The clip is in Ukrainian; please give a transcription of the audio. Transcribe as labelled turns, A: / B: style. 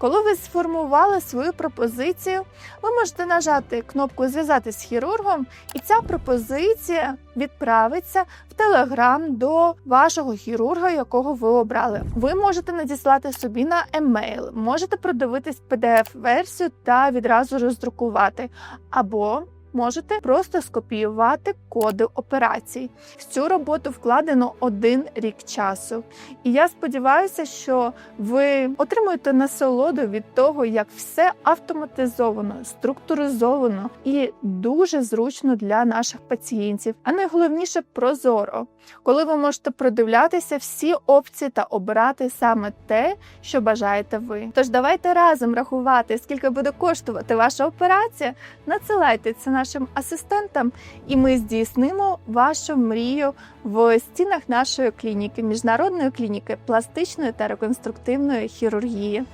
A: Коли ви сформували свою пропозицію, ви можете нажати кнопку Зв'язати з хірургом, і ця пропозиція відправиться в Телеграм до вашого хірурга, якого ви обрали. Ви можете надіслати собі на емейл, можете продивитись PDF-версію та відразу роздрукувати, або можете просто скопіювати коди операцій. В цю роботу вкладено один рік часу. І я сподіваюся, що ви отримуєте насолоду від того, як все автоматизовано, структуризовано і дуже зручно для наших пацієнтів. А найголовніше прозоро, коли ви можете продивлятися всі опції та обирати саме те, що бажаєте ви. Тож давайте разом рахувати, скільки буде коштувати ваша операція. Надсилайте це нашим асистентам, і ми здійснимо вашу мрію в стінах нашої клініки, міжнародної клініки пластичної та реконструктивної хірургії.